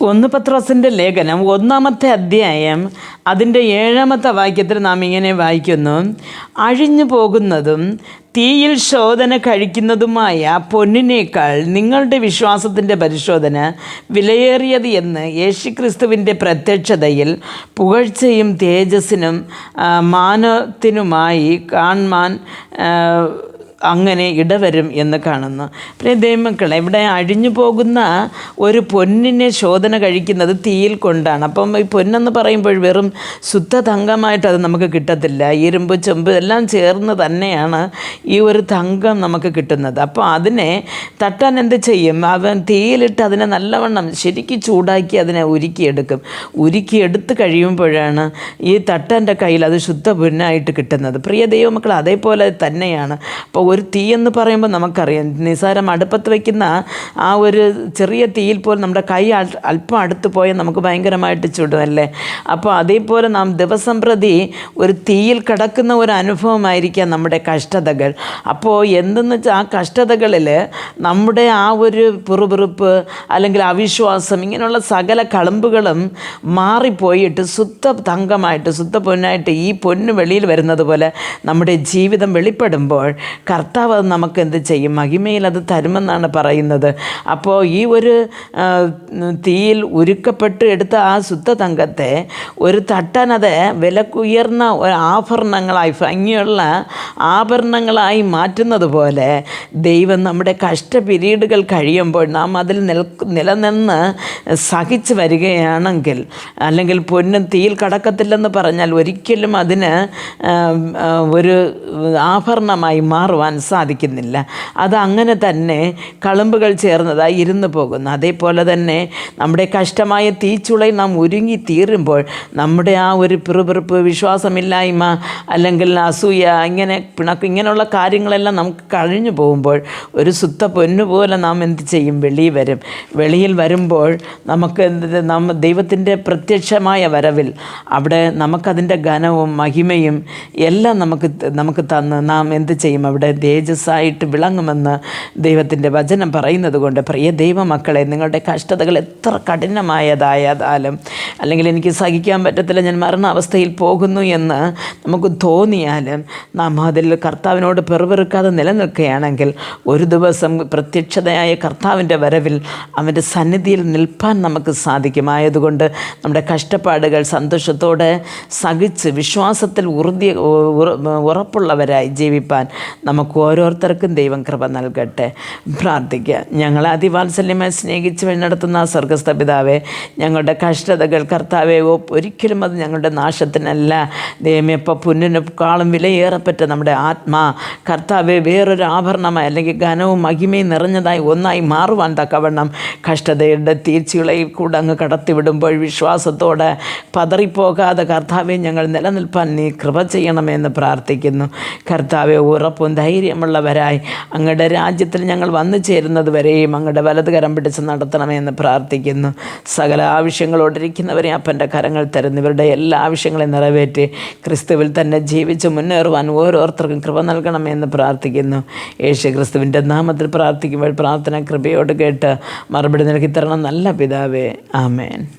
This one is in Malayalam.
ഒന്ന് പത്രോസിന്റെ ലേഖനം ഒന്നാമത്തെ അധ്യായം അതിന്റെ ഏഴാമത്തെ വാക്യത്തിൽ നാം ഇങ്ങനെ വായിക്കുന്നു. അഴിഞ്ഞു പോകുന്നതും തീയിൽ ശോധന കഴിക്കുന്നതുമായ പൊന്നിനേക്കാൾ നിങ്ങളുടെ വിശ്വാസത്തിന്റെ പരിശോധന വിലയേറിയത് എന്ന് യേശുക്രിസ്തുവിന്റെ പ്രത്യക്ഷതയിൽ പുകഴ്ചയും തേജസ്സിനും മാനത്തിനുമായി ആ, അങ്ങനെ ഇടവരും എന്ന് കാണുന്നു. പ്രിയ ദൈവമക്കളെ ഇവിടെ അഴിഞ്ഞു പോകുന്ന ഒരു പൊന്നിനെ ശോധന കഴിക്കുന്നത് തീയിൽ കൊണ്ടാണ്. അപ്പം ഈ പൊന്നെന്ന് പറയുമ്പോൾ വെറും ശുദ്ധ തങ്കമായിട്ട് അത് നമുക്ക് കിട്ടത്തില്ല. ഇരുമ്പ് ചെമ്പ് എല്ലാം ചേർന്ന് തന്നെയാണ് ഈ ഒരു തങ്കം നമുക്ക് കിട്ടുന്നത്. അപ്പോൾ അതിനെ തട്ടാൻ എന്ത് ചെയ്യും? അവൻ തീയിലിട്ട് അതിനെ നല്ലവണ്ണം ശരിക്കും ചൂടാക്കി അതിനെ ഉരുക്കിയെടുക്കും. ഉരുക്കിയെടുത്ത് കഴിയുമ്പോഴാണ് ഈ തട്ടന്റെ കയ്യിൽ അത് ശുദ്ധ പൊന്നായിട്ട് കിട്ടുന്നത്. പ്രിയ ദൈവമക്കൾ അതേപോലെ തന്നെയാണ്. അപ്പോൾ ഒരു തീ എന്ന് പറയുമ്പോൾ നമുക്കറിയാം. നിസാരം അടുപ്പത്ത് വയ്ക്കുന്ന ആ ഒരു ചെറിയ തീയിൽ പോലും നമ്മുടെ കൈ അല്പം അടുത്ത് പോയാൽ നമുക്ക് ഭയങ്കരമായിട്ട് ചുടുമല്ലേ അപ്പോൾ അതേപോലെ നാം ദിവസം പ്രതി ഒരു തീയിൽ കിടക്കുന്ന ഒരു അനുഭവമായിരിക്കാം നമ്മുടെ കഷ്ടതകൾ. അപ്പോൾ എന്തെന്ന് വെച്ചാൽ ആ കഷ്ടതകളിൽ നമ്മുടെ ആ ഒരു പിറുപിറുപ്പ് അല്ലെങ്കിൽ അവിശ്വാസം ഇങ്ങനെയുള്ള സകല കളമ്പുകളും മാറിപ്പോയിട്ട് ശുദ്ധ തങ്കമായിട്ട് ശുദ്ധ പൊന്നായിട്ട് ഈ പൊന്ന് വെളിയിൽ വരുന്നത് പോലെ നമ്മുടെ ജീവിതം വെളിപ്പെടുമ്പോൾ കർത്താവ് അത് നമുക്ക് എന്ത് ചെയ്യും? മഹിമയിൽ അത് തരുമെന്നാണ് പറയുന്നത്. അപ്പോൾ ഈ ഒരു തീയിൽ ഉരുക്കപ്പെട്ട് എടുത്ത ആ ശുദ്ധ തങ്കത്തെ ഒരു തട്ടാനത് വിലക്കുയർന്ന ആഭരണങ്ങളായി ഭംഗിയുള്ള ആഭരണങ്ങളായി മാറ്റുന്നത് പോലെ ദൈവം നമ്മുടെ കഷ്ട പിരീഡുകൾ കഴിയുമ്പോൾ നാം അതിൽ നിൽ നിലനിന്ന് സഹിച്ചു വരികയാണെങ്കിൽ അല്ലെങ്കിൽ പൊന്നും തീയിൽ കടക്കത്തില്ലെന്ന് പറഞ്ഞാൽ ഒരിക്കലും അതിന് ഒരു ആഭരണമായി മാറുവാൻ സാധിക്കുന്നില്ല. അത് അങ്ങനെ തന്നെ കളുമ്പുകൾ ചേർന്നതായി ഇരുന്നു പോകുന്നു. അതേപോലെ തന്നെ നമ്മുടെ കഷ്ടമായ തീച്ചുളയിൽ നാം ഒരുങ്ങി തീരുമ്പോൾ നമ്മുടെ ആ ഒരു പിറുപിറുപ്പ് വിശ്വാസമില്ലായ്മ അല്ലെങ്കിൽ അസൂയ ഇങ്ങനെ പിണക്ക് ഇങ്ങനെയുള്ള കാര്യങ്ങളെല്ലാം നമുക്ക് കഴിഞ്ഞു പോകുമ്പോൾ ഒരു സുത്ത പൊന്നുപോലെ നാം എന്ത് ചെയ്യും? വെളിയിൽ വരും. വെളിയിൽ വരുമ്പോൾ നമുക്ക് എന്ത് നമ്മ ദൈവത്തിന്റെ പ്രത്യക്ഷമായ വരവിൽ അവിടെ നമുക്കതിന്റെ ഘനവും മഹിമയും എല്ലാം നമുക്ക് നമുക്ക് തന്ന് നാം എന്ത് ചെയ്യും? അവിടെ തേജസ്സായിട്ട് വിളങ്ങുമെന്ന് ദൈവത്തിന്റെ വചനം പറയുന്നത് കൊണ്ട് പ്രിയ ദൈവമക്കളെ നിങ്ങളുടെ കഷ്ടതകൾ എത്ര കഠിനമായതായാലും അല്ലെങ്കിൽ എനിക്ക് സഹിക്കാൻ പറ്റത്തില്ല ഞാൻ മരണാവസ്ഥയിൽ പോകുന്നു എന്ന് നമുക്ക് തോന്നിയാലും നാം അതിൽ കർത്താവിനോട് പെറുപെറുക്കാതെ നിലനിൽക്കുകയാണെങ്കിൽ ഒരു ദിവസം പ്രത്യക്ഷതയായ കർത്താവിന്റെ വരവിൽ അവന്റെ സന്നിധിയിൽ നിൽപ്പാൻ നമുക്ക് സാധിക്കുമായതുകൊണ്ട് നമ്മുടെ കഷ്ടപ്പാടുകൾ സന്തോഷത്തോടെ സഹിച്ച് വിശ്വാസത്തിൽ ഉറുതി ഉറപ്പുള്ളവരായി ജീവിപ്പാൻ നമുക്ക് ഓരോരുത്തർക്കും ദൈവം കൃപ നൽകട്ടെ. പ്രാർത്ഥിക്കുക ഞങ്ങളെ അതിവാത്സല്യമായി സ്നേഹിച്ച് വഴിനടത്തുന്ന സ്വർഗസ്ഥ പിതാവെ ഞങ്ങളുടെ കഷ്ടതകൾ കർത്താവെ ഒരിക്കലും അത് ഞങ്ങളുടെ നാശത്തിനല്ല. ദൈവമേ ഇപ്പോൾ പുന്നിനെക്കാളും വിലയേറപ്പെട്ട നമ്മുടെ ആത്മാ കർത്താവെ വേറൊരു ആഭരണമായി അല്ലെങ്കിൽ ഘനവും മഹിമയും നിറഞ്ഞതായി ഒന്നായി മാറുവാൻ തക്കവണ്ണം കഷ്ടതയുടെ തീർച്ചകളെ കൂടെ അങ്ങ് കടത്തിവിടുമ്പോൾ വിശ്വാസത്തോടെ പതറിപ്പോകാതെ കർത്താവെ ഞങ്ങൾ നിലനിൽപ്പാൻ നീ കൃപ ചെയ്യണമെന്ന് പ്രാർത്ഥിക്കുന്നു. കർത്താവെ ഉറപ്പും ധൈര്യമുള്ളവരായി. അങ്ങയുടെ രാജ്യത്തിൽ ഞങ്ങൾ വന്നു ചേരുന്നത് വരെയും അങ്ങയുടെ വലത് കരം പിടിച്ച് നടത്തണമെന്ന് പ്രാർത്ഥിക്കുന്നു. സകല ആവശ്യങ്ങളോടിരിക്കുന്നവരെ അപ്പന്റെ കരങ്ങൾ തരുന്നു. ഇവരുടെ എല്ലാ ആവശ്യങ്ങളെയും നിറവേറ്റി ക്രിസ്തുവിൽ തന്നെ ജീവിച്ച് മുന്നേറുവാൻ ഓരോരുത്തർക്കും കൃപ നൽകണമെന്ന് പ്രാർത്ഥിക്കുന്നു. യേശു ക്രിസ്തുവിന്റെ നാമത്തിൽ പ്രാർത്ഥിക്കുമ്പോൾ പ്രാർത്ഥന കൃപയോട് കേട്ട് മറുപടി നൽകി തരണം. നല്ല പിതാവേ ആമേൻ.